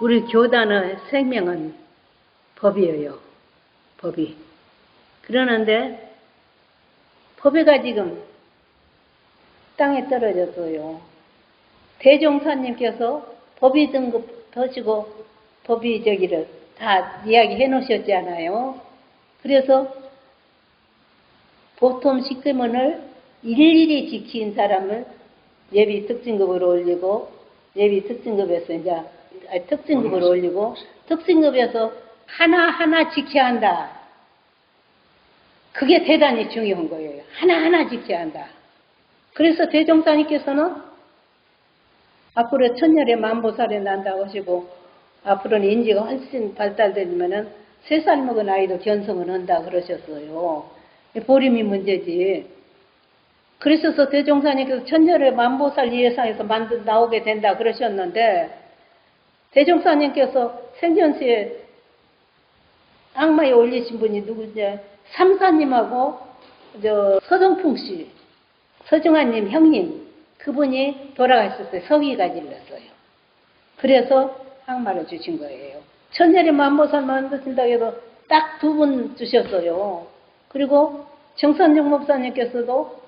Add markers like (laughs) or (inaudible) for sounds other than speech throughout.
우리 교단의 생명은 법이에요. 법이. 그러는데 법이가 지금 땅에 떨어졌어요. 대종사님께서 법이 등급 더시고 법이 저기를 다 이야기해 놓으셨잖아요. 그래서 보통 식금원을 일일이 지킨 사람을 예비 특징급으로 올리고 예비 특징급에서 이제 특징급으로 올리고 특징급에서 하나하나 지켜야 한다. 그게 대단히 중요한 거예요. 하나하나 지켜야 한다. 그래서 대종사님께서는 앞으로 천년의 만보살이 난다고 하시고 앞으로는 인지가 훨씬 발달되면은 세 살 먹은 아이도 견성을 한다 그러셨어요. 보림이 문제지. 그러셔서 대종사님께서 천년의 만보살 예상에서 만든 나오게 된다 그러셨는데 대종사님께서 생전시에 악마에 올리신 분이 누구지? 삼사님하고 저 서정풍 씨, 서정아님 형님 그분이 돌아가셨어요. 서기가 질렀어요. 그래서 악마를 주신 거예요. 천년의 만보살 만드신다고 해도 딱 두 분 주셨어요. 그리고 정선영 목사님께서도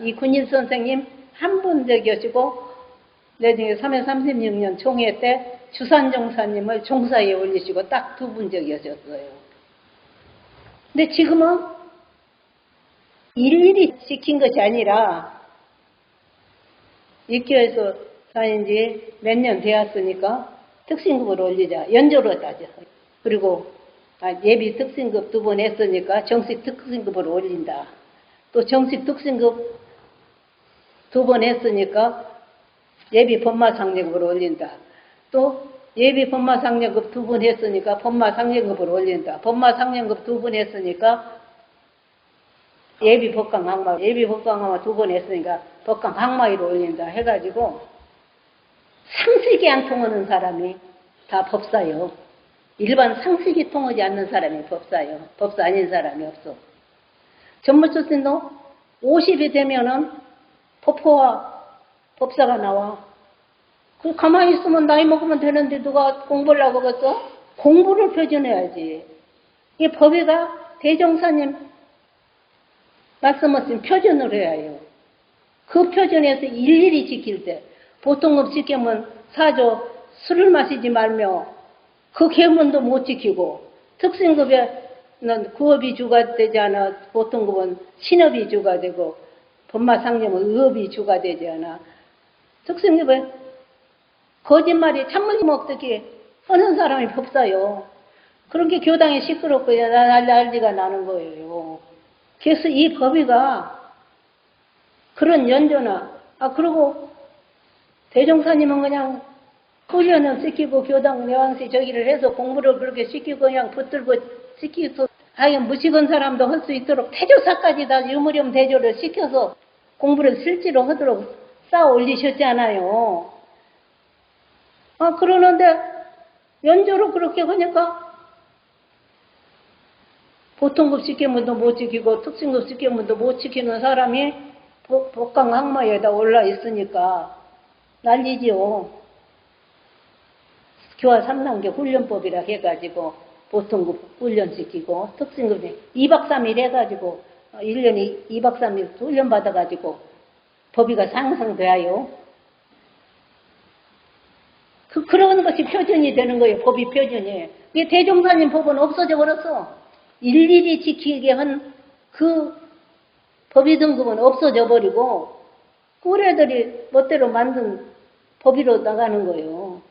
이 군인 선생님 한분 적이시고 내중에 3회 36년 총회 때 주산종사님을 종사에 올리시고 딱 두 분 적이셨어요. 근데 지금은 일일이 시킨 것이 아니라 육교에서 다닌 지 몇 년 되었으니까 특신급을 올리자. 연조로 따져. 그리고 아, 예비 특신급 두 번 했으니까 정식 특신급을 올린다. 또 정식 특신급 두 번 했으니까 예비 법마상례급을 올린다. 또 예비 법마상례급 두 번 했으니까 법마상례급을 올린다. 법마상례급 두 번 했으니까 예비 법강 항마, 예비 법강 항마 두 번 했으니까 법강 항마위로 올린다 해가지고 상식이 안 통하는 사람이 다 법사요. 일반 상식이 통하지 않는 사람이 법사요. 법사 아닌 사람이 없어. 전무처신도 50이 되면은 법호와 법사가 나와. 그 가만히 있으면 나이 먹으면 되는데 누가 공부를 하고 그랬어? 공부를 표준해야지. 이 법에가 대종사님 말씀하신 표준을 해야 해요. 그 표준에서 일일이 지킬 때 보통급 지키면 사조 술을 마시지 말며 그 계문도 못 지키고 특징급에는 구업이 주가 되지 않아 보통급은 신업이 주가 되고 법마상념은 의업이 주가 되지 않아 특징급에 거짓말이 참물림 어떻게 하는 사람이 법사요. 그런 게 교당에 시끄럽고 난리가 나는 거예요. 그래서 이 법이가 그런 연조나 아 그리고 대종사님은 그냥 훈련을 시키고 교당 내왕시 저기를 해서 공부를 그렇게 시키고 그냥 붙들고 시키고 하여 무식한 사람도 할 수 있도록 태조사까지 다 유무렴 대조를 시켜서 공부를 실제로 하도록 쌓아 올리셨잖아요. 아 그러는데 연조로 그렇게 하니까 보통급 시키면도 못 지키고 특징급 시키면도 못 지키는 사람이 복강 항마에다 올라 있으니까 난리지요. 교화 3단계 훈련법이라 해가지고 보통급 훈련시키고 특징급이 2박 3일 해가지고 1년에 2박 3일 훈련 받아가지고 법위가 상승돼요. 그, 그런 것이 표준이 되는 거예요. 법이 표준이. 이게 대종사님 법은 없어져 버렸어. 일일이 지키게 한 그 법의 등급은 없어져 버리고 꾸레들이 멋대로 만든 법위로 나가는 거예요.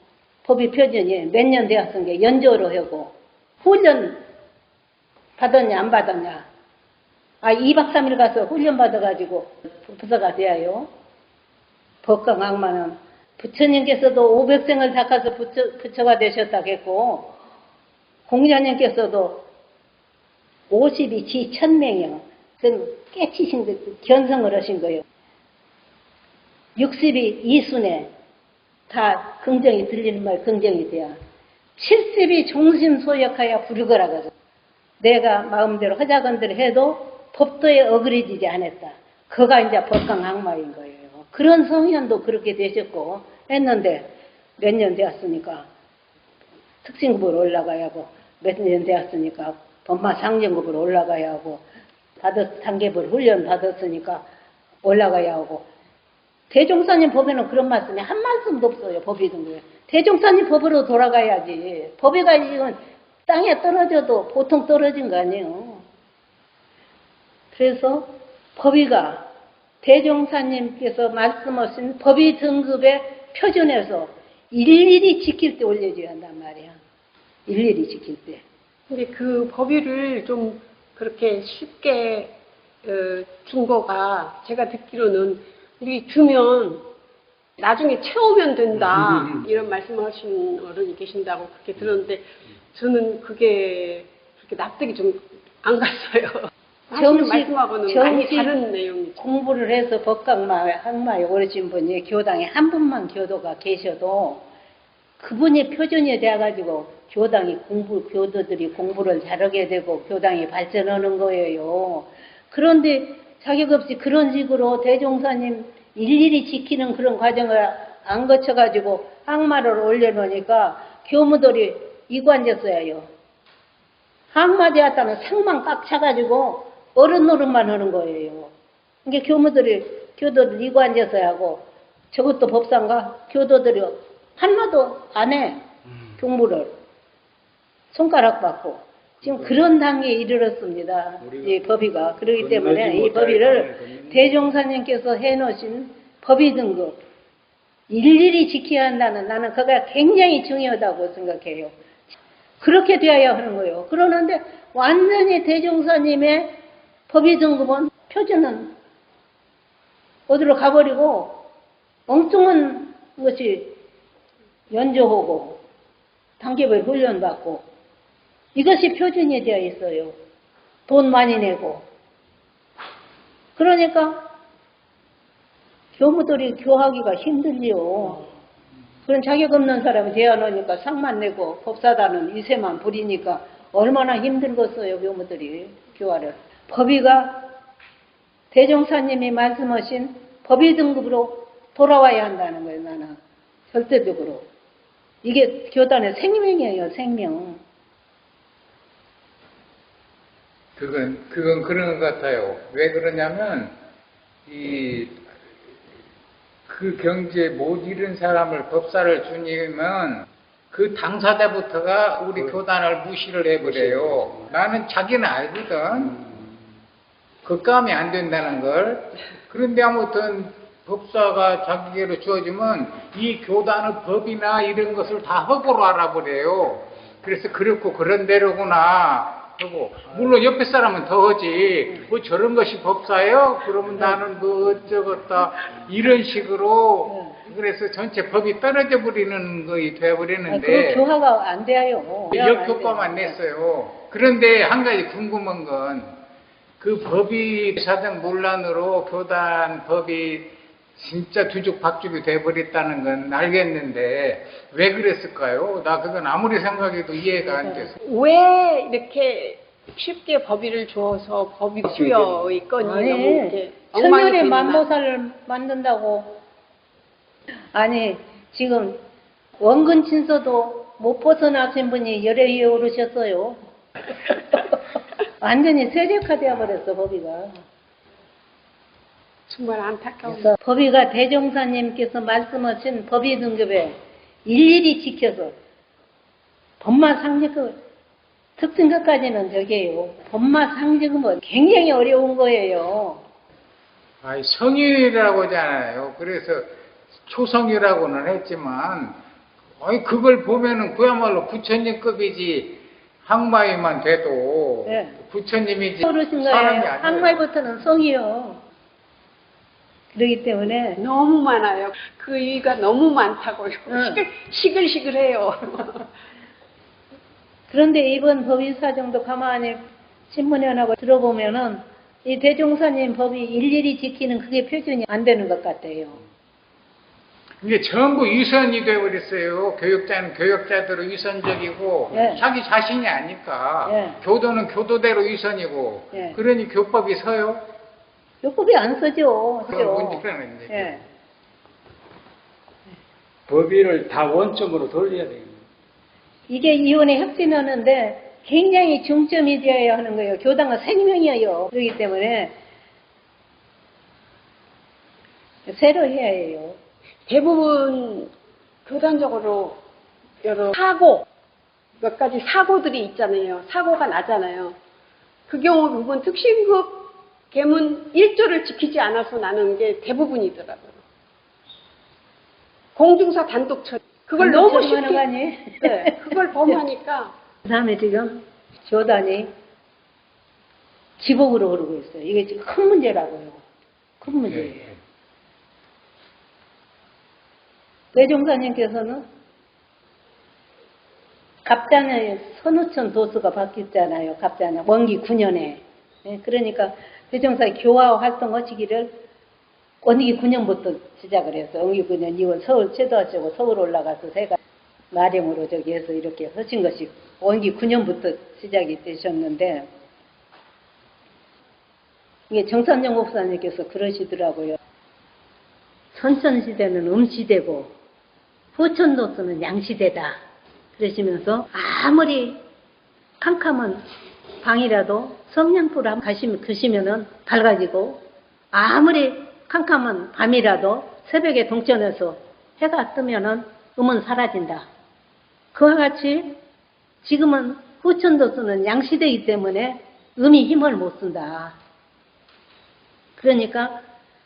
법이 표준이 몇년 되었은 게 연조로 하고 훈련 받았냐 안 받았냐 아 2박 3일 가서 훈련 받아가지고 부서가 돼요. 법강 악마는 부처님께서도 500생을 닦아서 부처, 부처가 되셨다겠고 공자님께서도 50이 지 천명이요. 그건 깨치신 그 견성을 하신 거예요. 60이 이순에 다 긍정이 들리는 말 긍정이 돼야. 70이 종심 소역하여 부르거라거든. 내가 마음대로 허자건대로 해도 법도에 어그러지지 않았다. 그가 이제 법강 악마인 거예요. 그런 성현도 그렇게 되셨고 했는데 몇 년 되었으니까 특징급으로 올라가야 하고 몇 년 되었으니까 법마 상정급으로 올라가야 하고 다섯 단계별 훈련 받았으니까 올라가야 하고 대종사님 법에는 그런 말씀이 한 말씀도 없어요 법이 등급에 대종사님 법으로 돌아가야지. 법에 가 지금 땅에 떨어져도 보통 떨어진 거 아니에요. 그래서 법위가 대종사님께서 말씀하신 법위 등급의 표준에서 일일이 지킬 때 올려줘야 한단 말이야. 일일이 지킬 때. 근데 그 법위를 좀 그렇게 쉽게 어, 준 거가 제가 듣기로는 우리 주면 나중에 채우면 된다 이런 말씀하신 어른이 계신다고 그렇게 들었는데 저는 그게 그렇게 납득이 좀 안 갔어요. 정식- 말씀하고는 많이 정식 다른 내용이죠. 공부를 해서 법강마, 학마에 오르신 분이 교당에 한 분만 교도가 계셔도 그분이 표준이 돼가지고 교당이 공부, 교도들이 공부를 잘하게 되고 교당이 발전하는 거예요. 그런데 자격 없이 그런 식으로 대종사님 일일이 지키는 그런 과정을 안 거쳐가지고 항마를 올려놓으니까 교무들이 이관졌어요. 항마 되었다는 상만 꽉 차가지고 어른 노릇만 하는 거예요. 이게 교무들이 교도들 이고 앉아서 하고 저것도 법상가 교도들이 하나도 안 해. 공부를 손가락 받고 지금 그런 단계에 이르렀습니다. 이 법위가 그렇기 때문에 이 법위를 대종사님께서 해놓으신 법위 등급 일일이 지켜야 한다는 나는 그가 굉장히 중요하다고 생각해요. 그렇게 되어야 하는 거예요. 그러는데 완전히 대종사님의 법위 등급은 표준은 어디로 가버리고 엉뚱한 것이 연주하고 단계별 훈련받고 이것이 표준이 되어 있어요. 돈 많이 내고. 그러니까 교무들이 교하기가 힘들지요. 그런 자격 없는 사람이 되어놓으니까 상만 내고 법사단은 이세만 부리니까 얼마나 힘들겠어요, 교무들이 교화를. 법위가 대종사님이 말씀하신 법위 등급으로 돌아와야 한다는 거예요, 나는. 절대적으로. 이게 교단의 생명이에요, 생명. 그건 그건 그런 것 같아요. 왜 그러냐면 이 그 경지에 못 이른 사람을 법사를 주니면 그 당사자부터가 우리 교단을 무시를 해버려요. 나는 자기는 알거든. 그감이 안 된다는 걸. 그런데 아무튼 법사가 자기에게로 주어지면 이 교단의 법이나 이런 것을 다 허구로 알아버려요. 그래서 그렇고 그런 대로구나 하고 물론 옆에 사람은 더 하지 뭐 저런 것이 법사예요? 그러면 나는 뭐 어쩌겠다 이런 식으로 그래서 전체 법이 떨어져 버리는 거이 아, 돼버리는데 그 교화가 안 돼요. 역효과만 냈어요. 그런데 한 가지 궁금한 건 그 법이 사정 논란으로 교단 법이 진짜 뒤죽박죽이 돼버렸다는 건 알겠는데 왜 그랬을까요? 나 그건 아무리 생각해도 이해가 안 돼서. 왜 이렇게 쉽게 법위를 주어서 법이 수여 있거니 너무 아니, 이렇게 엉망이 천년의? 만보살을 만든다고. 아니, 지금 원근 친서도 못 벗어나신 분이 열애 위에 오르셨어요. 완전히 세력화되어 버렸어, 법위가. 정말 안타까운 그래서 법위가 대종사님께서 말씀하신 법위 등급에 일일이 지켜서 법마 상직급 특징급까지는 저게요. 법마 상직급은 굉장히 어려운 거예요. 아이, 성인이라고 하잖아요. 그래서 초성이라고는 했지만, 아니, 그걸 보면은 그야말로 부처님급이지, 항마에만 돼도, 네. 부처님이지, 어르신 사람이. 아니에요. 항말부터는 성이요. 그렇기 때문에 너무 많아요. 그 이유가 너무 많다고요. 응. 시글, 시글시글해요. (laughs) 그런데 이번 법위 사정도 가만히 신문연하고 들어보면은 이 대종사님 법이 일일이 지키는 그게 표준이 안 되는 것 같아요. 이게 전부 위선이 돼버렸어요. 교육자는 교육자대로 위선적이고, 예. 자기 자신이 아니까, 예. 교도는 교도대로 위선이고, 예. 그러니 교법이 서요? 요법이 안 써죠. 그건 그죠? 문제라는. 예. 법위를 다 원점으로 돌려야 됩니다. 이게 이혼에 혁신하는데 굉장히 중점이 되어야 하는 거예요. 교당은 생명이에요. 그렇기 때문에 새로 해야 해요. 대부분 교단적으로 여러 사고, 몇 가지 사고들이 있잖아요. 사고가 나잖아요. 그 경우 부분 특신급 계문 1조를 지키지 않아서 나는 게 대부분이더라고요. 공중사 단독 처리. 그걸 너무 쉽게. (laughs) 네, 그걸 범하니까. (laughs) 그 다음에 지금 교단이 기복으로 오르고 있어요. 이게 지금 큰 문제라고요. 큰 문제예요. 예. 내종사님께서는 갑자녀 선우천 도수가 바뀌었잖아요. 갑자녀 원기 9년에. 그러니까 대종사 교화 활동 하시기를 원기 9년부터 시작을 했어요. 원기 9년 2월 서울 최도하시고 서울 올라가서 제가 마령으로 저기 해서 이렇게 하신 것이 원기 9년부터 시작이 되셨는데 이게 정산영 목사님께서 그러시더라고요. 선천시대는 음시대고 후천도수는 양시대다. 그러시면서 아무리 캄캄한 방이라도 성냥불 한번 가시면 그시면은 밝아지고 아무리 캄캄한 밤이라도 새벽에 동천해서 해가 뜨면은 음은 사라진다. 그와 같이 지금은 후천도수는 양시대이기 때문에 음이 힘을 못 쓴다. 그러니까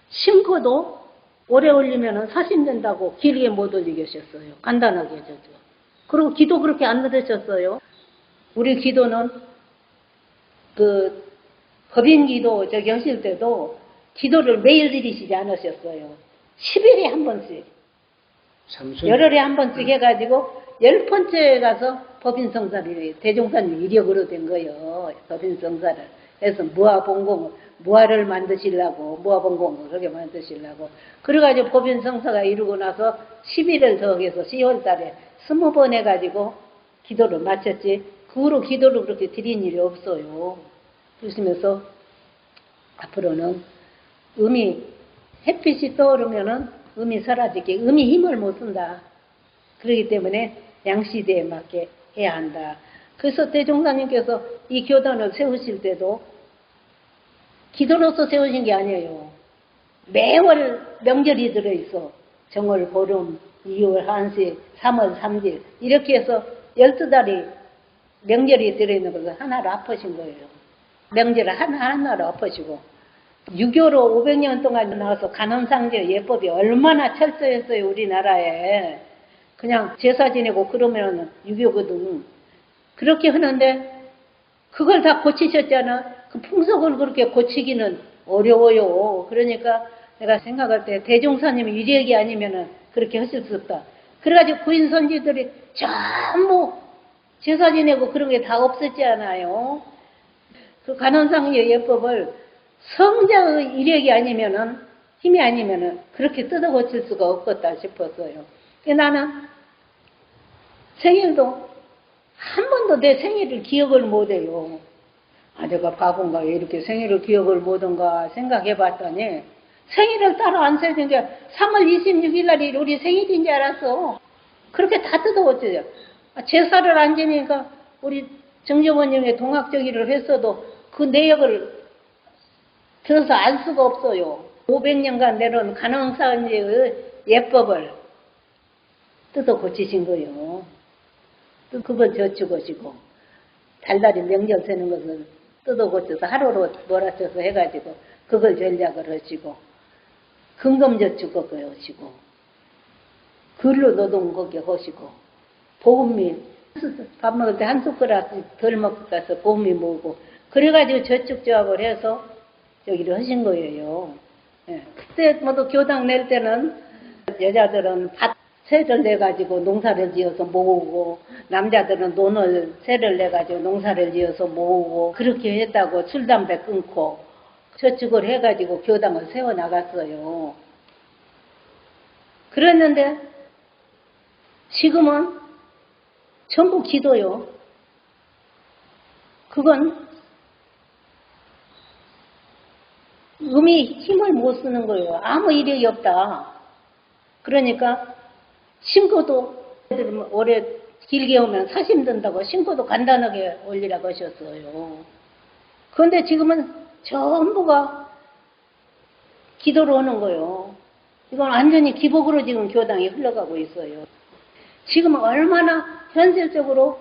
심고도 오래 올리면 사심 된다고 길게 못 올리게 하셨어요. 간단하게 해줬죠. 그리고 기도 그렇게 안 들으셨어요. 우리 기도는 그 법인 기도 저기 하실 때도 기도를 매일 드리시지 않으셨어요. 10일에 한 번씩, 삼순 열흘에 한 번씩 해가지고 열 번째에 가서 법인 성사를 대종사님 이력으로 된 거예요. 법인 성사를 해서 무아봉공 무아를 만드시려고 무아봉공을 그렇게 만드시려고 그래가지고 법인 성사가 이루고 나서 10일을 더해서 10월 달에 20번 해가지고 기도를 마쳤지 그 후로 기도를 그렇게 드린 일이 없어요. 그러시면서 앞으로는 음이 햇빛이 떠오르면은 음이 사라지게 음이 힘을 못 쓴다. 그렇기 때문에 양시대에 맞게 해야 한다. 그래서 대종사님께서 이 교단을 세우실 때도 기도로서 세우신 게 아니에요. 매월 명절이 들어있어. 정월, 보름, 2월, 한시, 3월, 3일 이렇게 해서 12달이 명절이 들어있는 것을 하나로 엎으신 거예요. 명절을 하나하나로 엎으시고 6.25로 500년 동안 나와서 간헐상제 예법이 얼마나 철저했어요 우리나라에 그냥 제사 지내고 그러면은 6.25거든 그렇게 하는데 그걸 다 고치셨잖아. 그 풍속을 그렇게 고치기는 어려워요. 그러니까 내가 생각할 때 대종사님이 유력이 아니면은 그렇게 하실 수 없다. 그래가지고 구인 선지들이 전부 제사 지내고 그런 게 다 없었잖아요? 그 간원상의 예법을 성자의 이력이 아니면은 힘이 아니면은 그렇게 뜯어 고칠 수가 없겠다 싶었어요. 나는 생일도 한 번도 내 생일을 기억을 못해요. 아 내가 바본가 왜 이렇게 생일을 기억을 못한가 생각해 봤더니 생일을 따로 안 세는 게 3월 26일 날이 우리 생일인 줄 알았어. 그렇게 다 뜯어 고쳐요. 아, 제사를 안 지니까 우리 정정원님의 동학적이를 했어도 그 내역을 들어서 알 수가 없어요. 500년간 내려온 간왕사의 예법을 뜯어 고치신 거예요. 또 그걸 저축하시고 달달이 명절 세는 것을 뜯어 고쳐서 하루로 몰아쳐서 해가지고 그걸 전략을 하시고 금검저축을 하시고 글로 노동 거기 하시고 보금미 밥 먹을 때 한 숟가락씩 덜 먹고 가서 보금미 모으고 그래가지고 저축 조합을 해서 여기를 하신 거예요. 예. 그때 모두 교당 낼 때는 여자들은 밭 세를 내가지고 농사를 지어서 모으고 남자들은 논을 세를 내가지고 농사를 지어서 모으고 그렇게 했다고 술 담배 끊고 저축을 해가지고 교당을 세워 나갔어요. 그랬는데 지금은 전부 기도요. 그건 음이 힘을 못 쓰는 거예요. 아무 이력이 없다. 그러니까 신고도 애들 올해 길게 오면 사심 든다고 신고도 간단하게 올리라고 하셨어요. 그런데 지금은 전부가 기도로 오는 거예요. 이건 완전히 기복으로 지금 교당이 흘러가고 있어요. 지금 얼마나 현실적으로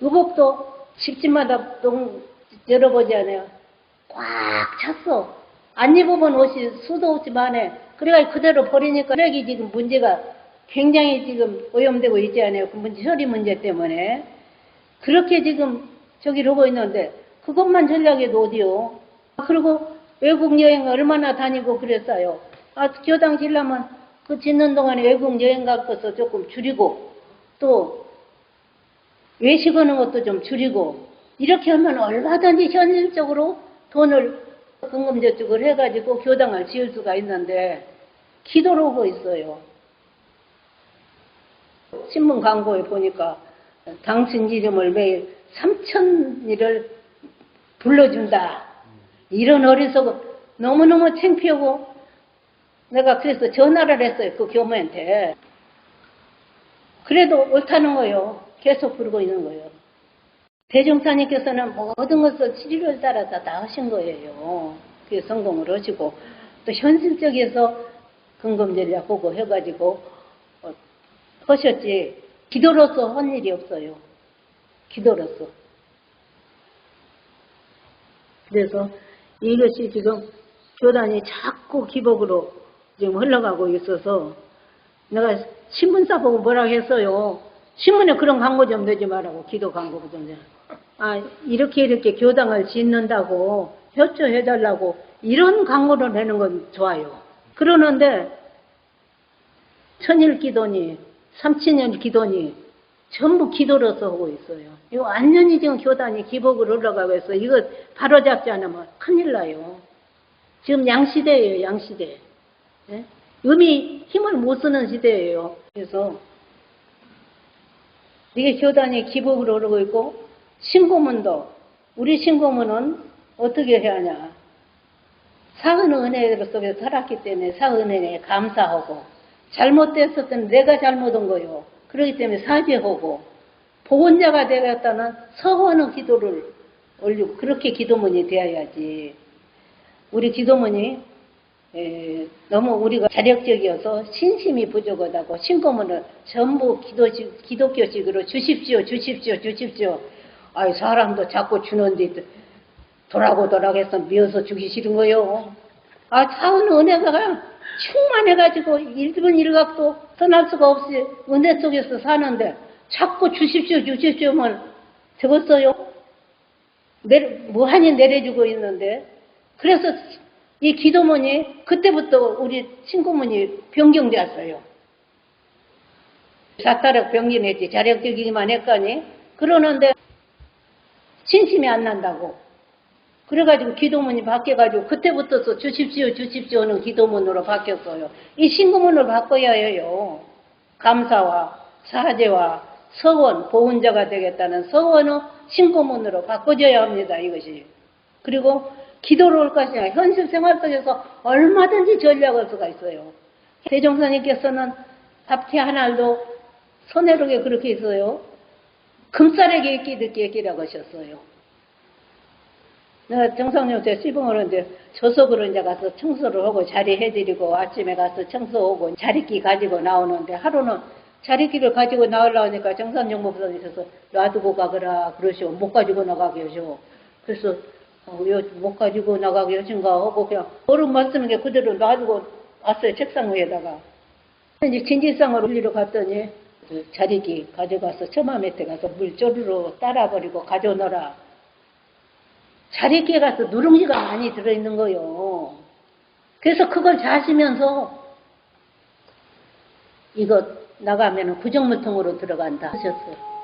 의복도 집집마다 동 열어보지 않아요. 꽉 찼어. 안 입어본 옷이 수도 없지만해. 그래가 그대로 버리니까 쓰레기 지금 문제가 굉장히 지금 오염되고 있지 않아요. 그 문제, 처리 문제 때문에. 그렇게 지금 저기를 하고 있는데 그것만 전략에도 어디요. 그리고 외국 여행 얼마나 다니고 그랬어요. 아, 교당 질라면 그 짓는 동안에 외국 여행 갈 것을 조금 줄이고 또 외식하는 것도 좀 줄이고 이렇게 하면 얼마든지 현실적으로 돈을 금금저축을 해가지고 교당을 지을 수가 있는데 기도로 하고 있어요. 신문 광고에 보니까 당신 이름을 매일 3천일을 불러준다. 이런 어리석은 너무너무 창피하고 내가 그래서 전화를 했어요. 그 교무한테. 그래도 옳다는 거예요. 계속 부르고 있는 거예요. 대종사님께서는 모든 것을 치료를 따라서 다 하신 거예요. 그게 성공을 하시고 또 현실적에서 근검전략 보고 해가지고 어, 하셨지 기도로서 한 일이 없어요. 기도로서. 그래서 이것이 지금 교단이 자꾸 기복으로 지금 흘러가고 있어서 내가 신문사 보고 뭐라고 했어요. 신문에 그런 광고 좀 내지 말라고 기도 광고 좀 내. 아 이렇게 이렇게 교당을 짓는다고 협조해달라고 이런 광고를 내는 건 좋아요. 그러는데 천일 기도니 삼천일 기도니 전부 기도로서 하고 있어요. 이거 완전히 지금 교단이 기복으로 올라가고 있어. 이거 바로잡지 않으면 큰일 나요. 지금 양시대예요, 양시대. 예? 음이 힘을 못 쓰는 시대예요. 그래서 이게 교단이 기복으로 오르고 있고 신고문도 우리 신고문은 어떻게 해야 하냐? 사은 은혜 속에 살았기 때문에 사은 은혜에 감사하고 잘못됐었던 내가 잘못한 거요. 그렇기 때문에 사죄하고 보건자가 되었다는 서원의 기도를 올리고 그렇게 기도문이 되어야지. 우리 기도문이 에, 너무 우리가 자력적이어서 신심이 부족하다고 신고문을 전부 기도식, 기독교식으로 주십시오, 주십시오, 주십시오. 아이 사람도 자꾸 주는데 돌아고 해서 미워서 주기 싫은 거요. 아 사은 은혜가 충만해가지고 일본 일각도 떠날 수가 없이 은혜 속에서 사는데 자꾸 주십시오, 주십시오만 적었어요. 내려, 무한히 내려주고 있는데 그래서 이 기도문이 그때부터 우리 친구문이 변경되었어요. 사타력 병기냈지 자력적이기만 했거니 그러는데 신심이 안 난다고 그래가지고 기도문이 바뀌어가지고 그때부터 주십시오 주십시오 는 기도문으로 바뀌었어요. 이 신구문을 바꿔야 해요. 감사와 사죄와 서원 보훈자가 되겠다는 서원의 신구문으로 바꿔줘야 합니다. 이것이 그리고 기도로 올 것이냐. 현실 생활 속에서 얼마든지 전략할 수가 있어요. 대종사님께서는 밥티 하나도 손해로게 그렇게 있어요. 금싸레기 있기 듣기 있기라고 하셨어요. 내가 정상님한테 시봉을 하는데 저속으로 이제 가서 청소를 하고 자리 해드리고 아침에 가서 청소하고 자리끼 가지고 나오는데 하루는 자리끼를 가지고 나오려니까 정상용 목사님께서 놔두고 가거라 그러시오. 못 가지고 나가게 하시오. 그래서 어, 요, 못 가지고 나가게 하신가 하고 그냥 어른 말씀인 게 그대로 놔두고 왔어요. 책상 위에다가. 이제 진지상을 올리러 갔더니 그 자리기 가져가서 처마 밑에 가서 물 쪼르르 따라버리고 가져오너라. 자리기에 가서 누룽지가 많이 들어있는 거요. 그래서 그걸 자시면서 이거 나가면 구정물통으로 들어간다 하셨어요.